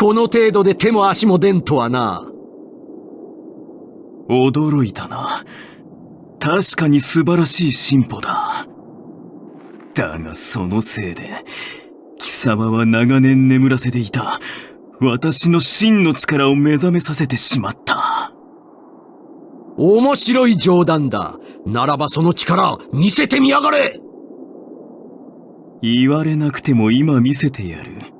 この程度で手も足も出んとはな。驚いたな。確かに素晴らしい進歩だ。だがそのせいで、貴様は長年眠らせていた、私の真の力を目覚めさせてしまった。面白い冗談だ。ならばその力、見せてみやがれ言われなくても今見せてやる。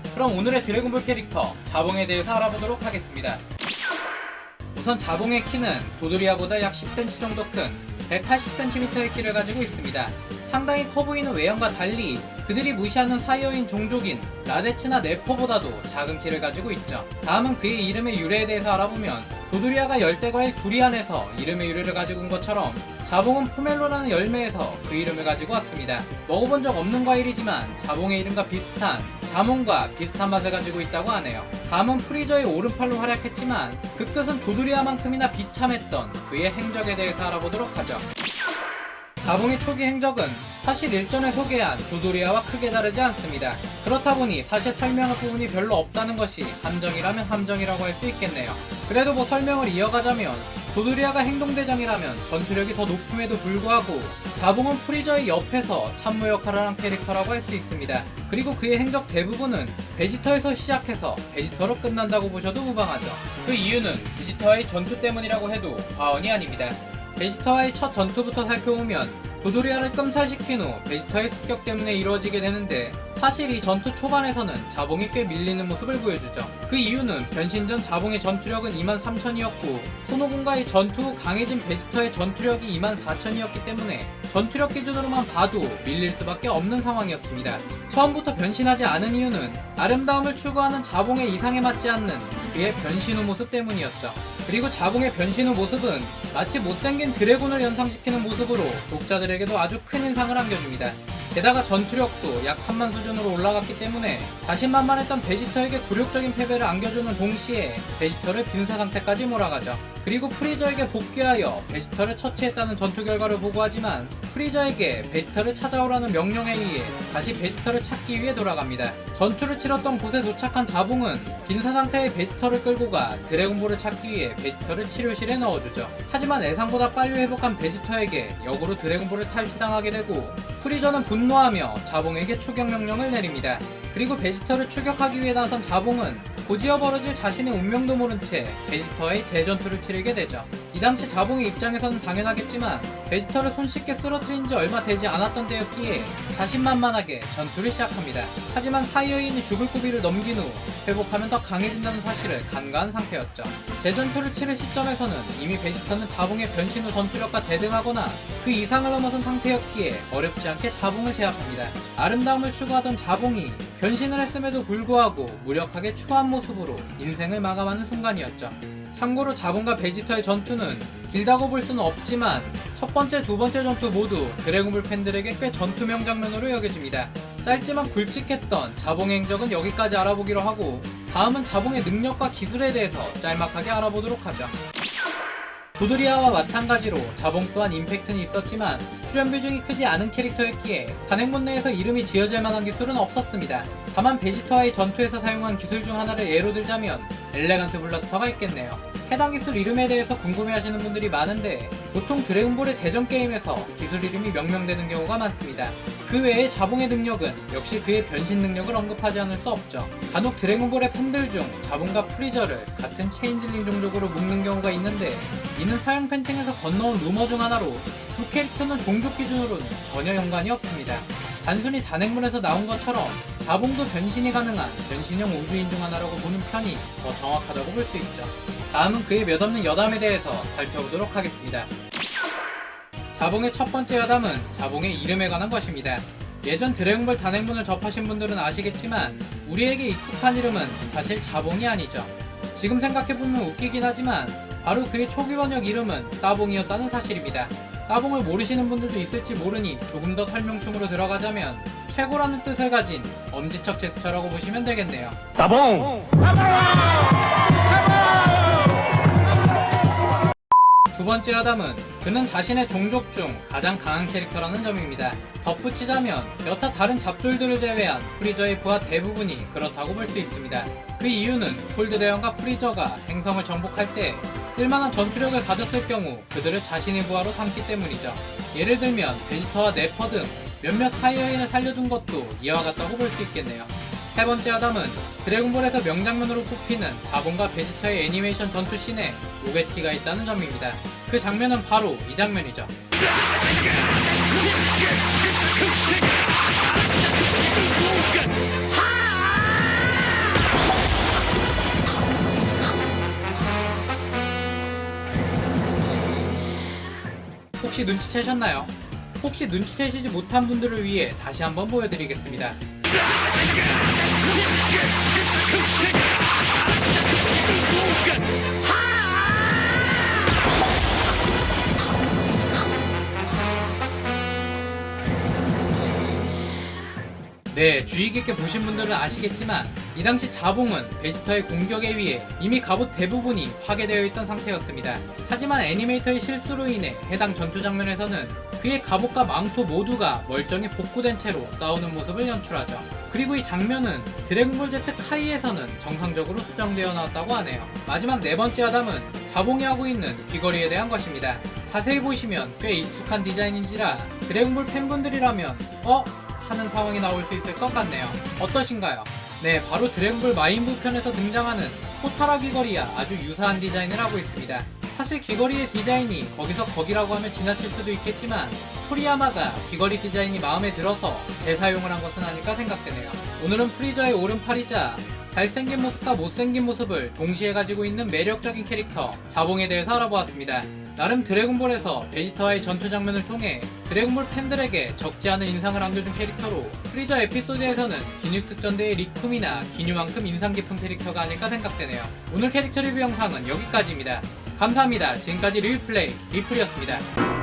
그럼 오늘의 드래곤볼 캐릭터 자봉에 대해서 알아보도록 하겠습니다. 우선 자봉의 키는 도도리아보다 약 10cm 정도 큰 180cm의 키를 가지고 있습니다. 상당히 커 보이는 외형과 달리 그들이 무시하는 사이어인 종족인 라데츠나 네포보다도 작은 키를 가지고 있죠. 다음은 그의 이름의 유래에 대해서 알아보면 도도리아가 열대과일 두리안에서 이름의 유래를 가지고 온 것처럼 자봉은 포멜로라는 열매에서 그 이름을 가지고 왔습니다. 먹어본 적 없는 과일이지만 자봉의 이름과 비슷한 자몽과 비슷한 맛을 가지고 있다고 하네요. 다음은 프리저의 오른팔로 활약했지만 그 뜻은 도도리아만큼이나 비참했던 그의 행적에 대해서 알아보도록 하죠. 자봉의 초기 행적은 사실 일전에 소개한 도도리아와 크게 다르지 않습니다. 그렇다 보니 사실 설명할 부분이 별로 없다는 것이 함정이라면 함정이라고 할 수 있겠네요. 그래도 뭐 설명을 이어가자면 도도리아가 행동대장이라면 전투력이 더 높음에도 불구하고 자봉은 프리저의 옆에서 참모 역할을 한 캐릭터라고 할 수 있습니다. 그리고 그의 행적 대부분은 베지터에서 시작해서 베지터로 끝난다고 보셔도 무방하죠. 그 이유는 베지터와의 전투 때문이라고 해도 과언이 아닙니다. 베지터와의 첫 전투부터 살펴보면 도도리아를 끔살시킨 후 베지터의 습격 때문에 이루어지게 되는데 사실 이 전투 초반에서는 자봉이 꽤 밀리는 모습을 보여주죠. 그 이유는 변신 전 자봉의 전투력은 23,000이었고 손오공과의 전투 후 강해진 베지터의 전투력이 24,000이었기 때문에 전투력 기준으로만 봐도 밀릴 수밖에 없는 상황이었습니다. 처음부터 변신하지 않은 이유는 아름다움을 추구하는 자봉의 이상에 맞지 않는 그의 변신 후 모습 때문이었죠. 그리고 자봉의 변신 후 모습은 마치 못생긴 드래곤을 연상시키는 모습으로 독자들에게도 아주 큰 인상을 안겨줍니다. 게다가 전투력도 약 3만 수준으로 올라갔기 때문에 자신만만했던 베지터에게 굴욕적인 패배를 안겨주는 동시에 베지터를 빈사 상태까지 몰아가죠. 그리고 프리저에게 복귀하여 베지터를 처치했다는 전투 결과를 보고하지만 프리저에게 베지터를 찾아오라는 명령에 의해 다시 베지터를 찾기 위해 돌아갑니다. 전투를 치렀던 곳에 도착한 자봉은 빈사 상태의 베지터를 끌고 가 드래곤볼을 찾기 위해 베지터를 치료실에 넣어주죠. 하지만 예상보다 빨리 회복한 베지터에게 역으로 드래곤볼을 탈취당하게 되고 프리저는 분노하며 자봉에게 추격 명령을 내립니다. 그리고 베지터를 추격하기 위해 나선 자봉은 고지어 벌어질 자신의 운명도 모른 채 베지터와의 재전투를 치르게 되죠. 이 당시 자봉의 입장에서는 당연하겠지만 베지터를 손쉽게 쓰러뜨린 지 얼마 되지 않았던 때였기에 자신만만하게 전투를 시작합니다. 하지만 사이어인이 죽을 고비를 넘긴 후 회복하면 더 강해진다는 사실을 간과한 상태였죠. 재전투를 치를 시점에서는 이미 베지터는 자봉의 변신 후 전투력과 대등하거나 그 이상을 넘어선 상태였기에 어렵지 않게 자봉을 제압합니다. 아름다움을 추구하던 자봉이 변신을 했음에도 불구하고 무력하게 추한 모습으로 인생을 마감하는 순간이었죠. 참고로 자본과 베지터의 전투는 길다고 볼 수는 없지만 첫 번째, 두 번째 전투 모두 드래곤볼 팬들에게 꽤 전투명 장면으로 여겨집니다. 짧지만 굵직했던 자봉의 행적은 여기까지 알아보기로 하고 다음은 자봉의 능력과 기술에 대해서 짤막하게 알아보도록 하죠. 도드리아와 마찬가지로 자봉 또한 임팩트는 있었지만 출연 비중이 크지 않은 캐릭터였기에 단행본 내에서 이름이 지어질 만한 기술은 없었습니다. 다만 베지터와의 전투에서 사용한 기술 중 하나를 예로 들자면 엘레간트 블라스터가 있겠네요. 해당 기술 이름에 대해서 궁금해하시는 분들이 많은데 보통 드래곤볼의 대전 게임에서 기술 이름이 명명되는 경우가 많습니다. 그 외에 자봉의 능력은 역시 그의 변신 능력을 언급하지 않을 수 없죠. 간혹 드래곤볼의 팬들 중 자봉과 프리저를 같은 체인질링 종족으로 묶는 경우가 있는데 이는 사용 팬층에서 건너온 루머 중 하나로 두 캐릭터는 종족 기준으로는 전혀 연관이 없습니다. 단순히 단행본에서 나온 것처럼 자봉도 변신이 가능한 변신형 우주인 중 하나라고 보는 편이 더 정확하다고 볼 수 있죠. 다음은 그의 몇 없는 여담에 대해서 살펴보도록 하겠습니다. 자봉의 첫 번째 여담은 자봉의 이름에 관한 것입니다. 예전 드래곤볼 단행본을 접하신 분들은 아시겠지만 우리에게 익숙한 이름은 사실 자봉이 아니죠. 지금 생각해보면 웃기긴 하지만 바로 그의 초기 번역 이름은 따봉이었다는 사실입니다. 따봉을 모르시는 분들도 있을지 모르니 조금 더 설명충으로 들어가자면 최고라는 뜻을 가진 엄지척 제스처라고 보시면 되겠네요. 두 번째 아담은 그는 자신의 종족 중 가장 강한 캐릭터라는 점입니다. 덧붙이자면 여타 다른 잡졸들을 제외한 프리저의 부하 대부분이 그렇다고 볼 수 있습니다. 그 이유는 폴드 대왕과 프리저가 행성을 정복할 때 쓸만한 전투력을 가졌을 경우 그들을 자신의 부하로 삼기 때문이죠. 예를 들면 베지터와 네퍼 등 몇몇 사이어인을 살려둔 것도 이와 같다고 볼 수 있겠네요. 세 번째 아담은 드래곤볼에서 명장면으로 꼽히는 자본과 베지터의 애니메이션 전투 씬에 오게티가 있다는 점입니다. 그 장면은 바로 이 장면이죠. 혹시 눈치채셨나요? 혹시 눈치채시지 못한 분들을 위해 다시 한번 보여드리겠습니다. 네, 주의 깊게 보신 분들은 아시겠지만 이 당시 자봉은 베지터의 공격에 의해 이미 갑옷 대부분이 파괴되어 있던 상태였습니다. 하지만 애니메이터의 실수로 인해 해당 전투 장면에서는 그의 갑옷과 망토 모두가 멀쩡히 복구된 채로 싸우는 모습을 연출하죠. 그리고 이 장면은 드래곤볼 Z 카이에서는 정상적으로 수정되어 나왔다고 하네요. 마지막 네 번째 아담은 자봉이 하고 있는 귀걸이에 대한 것입니다. 자세히 보시면 꽤 익숙한 디자인인지라 드래곤볼 팬분들이라면 어? 하는 상황이 나올 수 있을 것 같네요. 어떠신가요? 네, 바로 드래곤볼 마인부 편에서 등장하는 포타라 귀걸이와 아주 유사한 디자인을 하고 있습니다. 사실 귀걸이의 디자인이 거기서 거기라고 하면 지나칠 수도 있겠지만 토리야마가 귀걸이 디자인이 마음에 들어서 재사용을 한 것은 아닐까 생각되네요. 오늘은 프리저의 오른팔이자 잘생긴 모습과 못생긴 모습을 동시에 가지고 있는 매력적인 캐릭터 자봉에 대해서 알아보았습니다. 나름 드래곤볼에서 베지터와의 전투 장면을 통해 드래곤볼 팬들에게 적지 않은 인상을 안겨준 캐릭터로 프리저 에피소드에서는 기뉴 특전대의 리쿰이나 기뉴만큼 인상 깊은 캐릭터가 아닐까 생각되네요. 오늘 캐릭터 리뷰 영상은 여기까지입니다. 감사합니다. 지금까지 리뷰플레이 리플이었습니다.